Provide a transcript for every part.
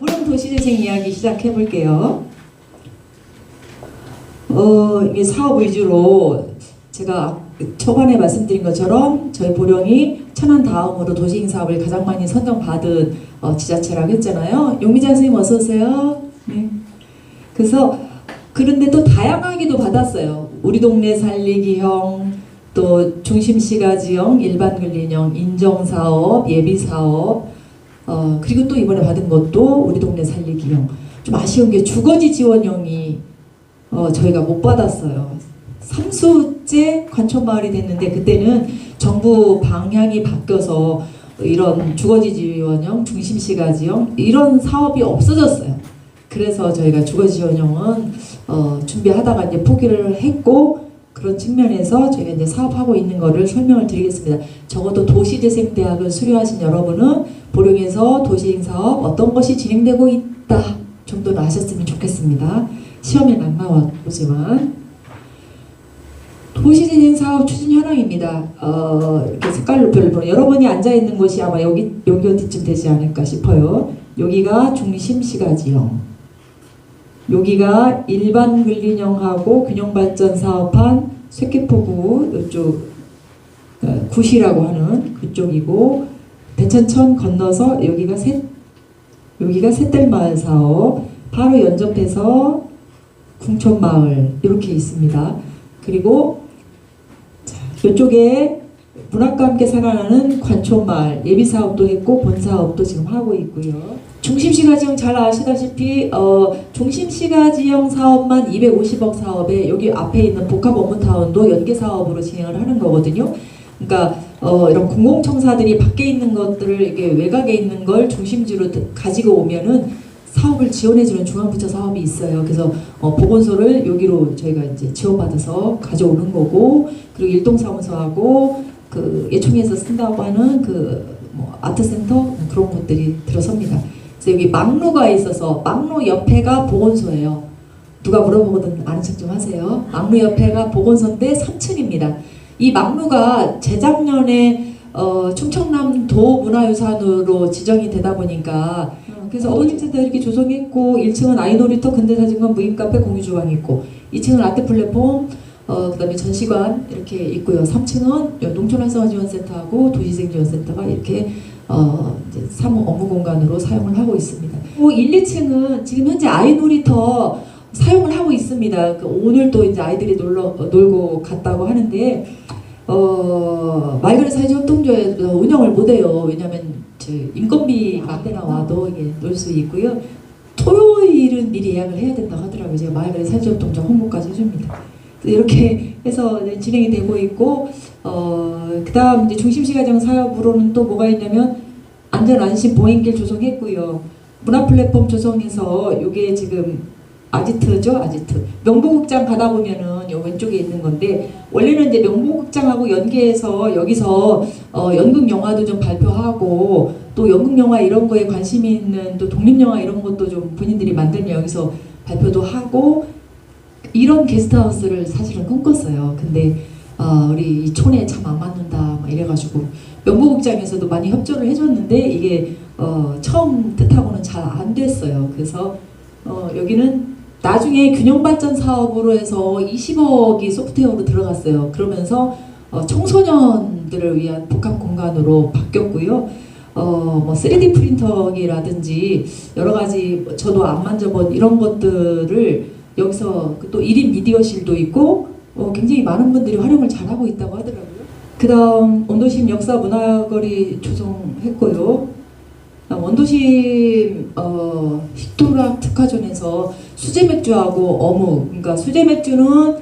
보령 도시재생 이야기 시작해 볼게요. 어, 이게 사업 위주로 제가 초반에 말씀드린 것처럼 저희 보령이 천안 다음으로 도시행 사업을 가장 많이 선정받은 어, 지자체라고 했잖아요. 용미자 선생님 어서 오세요. 네. 그래서 그런데 또 다양하게도 받았어요. 우리 동네 살리기형, 또 중심시가지형, 일반근린형, 인정사업, 예비사업, 어, 그리고 또 이번에 받은 것도 우리 동네 살리기형. 좀 아쉬운 게 주거지 지원형이 어, 저희가 못 받았어요. 3수째 관촌마을이 됐는데 그때는 정부 방향이 바뀌어서 이런 주거지 지원형, 중심시가지형 이런 사업이 없어졌어요. 그래서 저희가 주거지원형은 어, 준비하다가 이제 포기를 했고 그런 측면에서 저희가 이제 사업하고 있는 거를 설명을 드리겠습니다. 적어도 도시재생대학을 수료하신 여러분은 보령에서 도시행 사업 어떤 것이 진행되고 있다 정도는 아셨으면 좋겠습니다. 시험에는 안 나왔지만 도시재생 사업 추진 현황입니다. 어, 이렇게 색깔로 여러분이 앉아 있는 곳이 아마 여기 여기 어디쯤 되지 않을까 싶어요. 여기가 중심시가지형. 여기가 일반 근린형하고 균형발전 사업한 쇠기포구 이쪽 어, 구시라고 하는 그쪽이고 대천천 건너서 여기가 새 여기가 새들마을 사업 바로 연접해서 궁촌마을 이렇게 있습니다. 그리고 자, 이쪽에 문학과 함께 살아나는 관촌마을 예비 사업도 했고 본 사업도 지금 하고 있고요. 중심시가 지형 잘 아시다시피 어, 중심시가 지형 사업만 250억 사업에 여기 앞에 있는 복합 업무타운도 연계 사업으로 진행을 하는 거거든요. 그러니까 어, 이런 공공청사들이 밖에 있는 것들을 이게 외곽에 있는 걸 중심지로 드- 가지고 오면은 사업을 지원해주는 중앙부처 사업이 있어요. 그래서 어, 보건소를 여기로 저희가 이제 지원받아서 가져오는 거고 그리고 일동사무소하고 그 예총에서 쓴다고 하는 그 뭐 아트센터 그런 것들이 들어섭니다. 여기 막루가 있어서 막루 옆에가 보건소예요. 누가 물어보거든 아는 척 좀 하세요. 막루 옆에가 보건소인데 3층입니다. 이 막루가 재작년에 어, 충청남도 문화유산으로 지정이 되다 보니까 어, 그래서 어린이센터 이렇게 조성했고 1층은 아이놀이터 근대사진관 무인카페 공유주방 있고 2층은 아트 플랫폼 어, 그 다음에 전시관 이렇게 있고요. 3층은 농촌활성화지원센터하고 도시생지원센터가 이렇게 어, 이제 사무 업무 공간으로 사용을 하고 있습니다. 그 1, 2층은 지금 현재 아이 놀이터 사용을 하고 있습니다. 그 오늘 또 이제 아이들이 놀러 어, 놀고 갔다고 하는데 어, 말그릇 사회협동조에 운영을 못해요. 왜냐하면 저 인건비가 안 나와도 이게 놀 수 있고요. 토요일은 미리 예약을 해야 된다고 하더라고요. 제가 말그릇 사회협동조 홍보까지 해줍니다. 이렇게 해서 진행이 되고 있고 어, 그 다음 이제 중심시가정 사업으로는 또 뭐가 있냐면 안전 안심 보행길 조성했고요. 문화 플랫폼 조성해서 이게 지금 아지트죠, 아지트. 명보극장 가다 보면은 요 왼쪽에 있는 건데 원래는 이제 명보극장하고 연계해서 여기서 어, 연극 영화도 좀 발표하고 또 연극 영화 이런 거에 관심이 있는 또 독립 영화 이런 것도 좀 본인들이 만들면 여기서 발표도 하고 이런 게스트하우스를 사실은 꿈꿨어요. 근데 어, 우리 이 촌에 참 안 맞는다 막 이래가지고 명보극장에서도 많이 협조를 해줬는데 이게 어, 처음 뜻하고는 잘 안 됐어요. 그래서 어, 여기는 나중에 균형발전 사업으로 해서 20억이 소프트웨어로 들어갔어요. 그러면서 어, 청소년들을 위한 복합 공간으로 바뀌었고요. 어, 뭐 3D 프린터기라든지 여러 가지 뭐 저도 안 만져본 이런 것들을 여기서 그또 1인 미디어실도 있고 어, 굉장히 많은 분들이 활용을 잘하고 있다고 하더라고요. 그 다음 원도심 역사 문화거리 조성했고요. 아, 원도심 어, 식도락 특화전에서 수제 맥주하고 어묵, 그러니까 수제 맥주는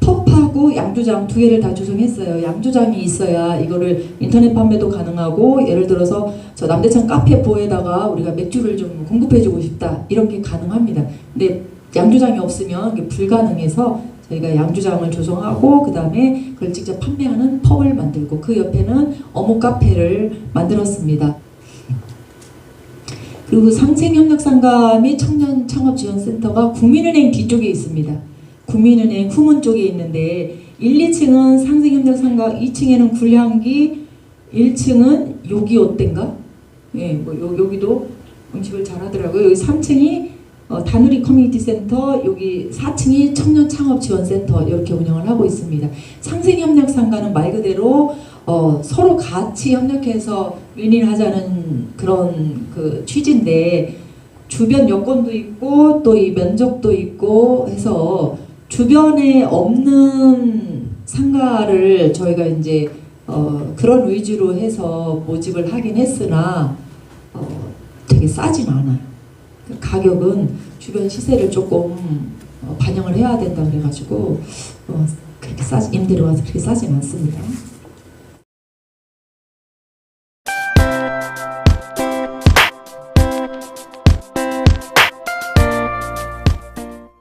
펍하고 양조장 두 개를 다 조성했어요. 양조장이 있어야 이거를 인터넷 판매도 가능하고 예를 들어서 저 남대창 카페 보에다가 우리가 맥주를 좀 공급해주고 싶다 이런 게 가능합니다. 근데 양조장이 없으면 불가능해서 저희가 양조장을 조성하고 그 다음에 그걸 직접 판매하는 펍을 만들고 그 옆에는 어묵 카페를 만들었습니다. 그리고 상생협력상가 및 청년 창업지원센터가 국민은행 뒤쪽에 있습니다. 국민은행 후문 쪽에 있는데 1, 2층은 상생협력상가, 2층에는 굴향기, 1층은 여기 어땐가? 예, 뭐 요, 여기도 음식을 잘 하더라고요. 여기 3층이 어, 다누리 커뮤니티 센터, 여기 4층이 청년 창업 지원 센터 이렇게 운영을 하고 있습니다. 상생 협력 상가는 말 그대로 어, 서로 같이 협력해서 윈윈하자는 그런 그 취지인데 주변 여건도 있고 또 이 면적도 있고 해서 주변에 없는 상가를 저희가 이제 어, 그런 위주로 해서 모집을 하긴 했으나 어, 되게 싸진 않아요. 그 가격은 주변 시세를 조금 어, 반영을 해야 된다 그래가지고 어, 그렇게 싸지 임대료가 그렇게 싸진 않습니다.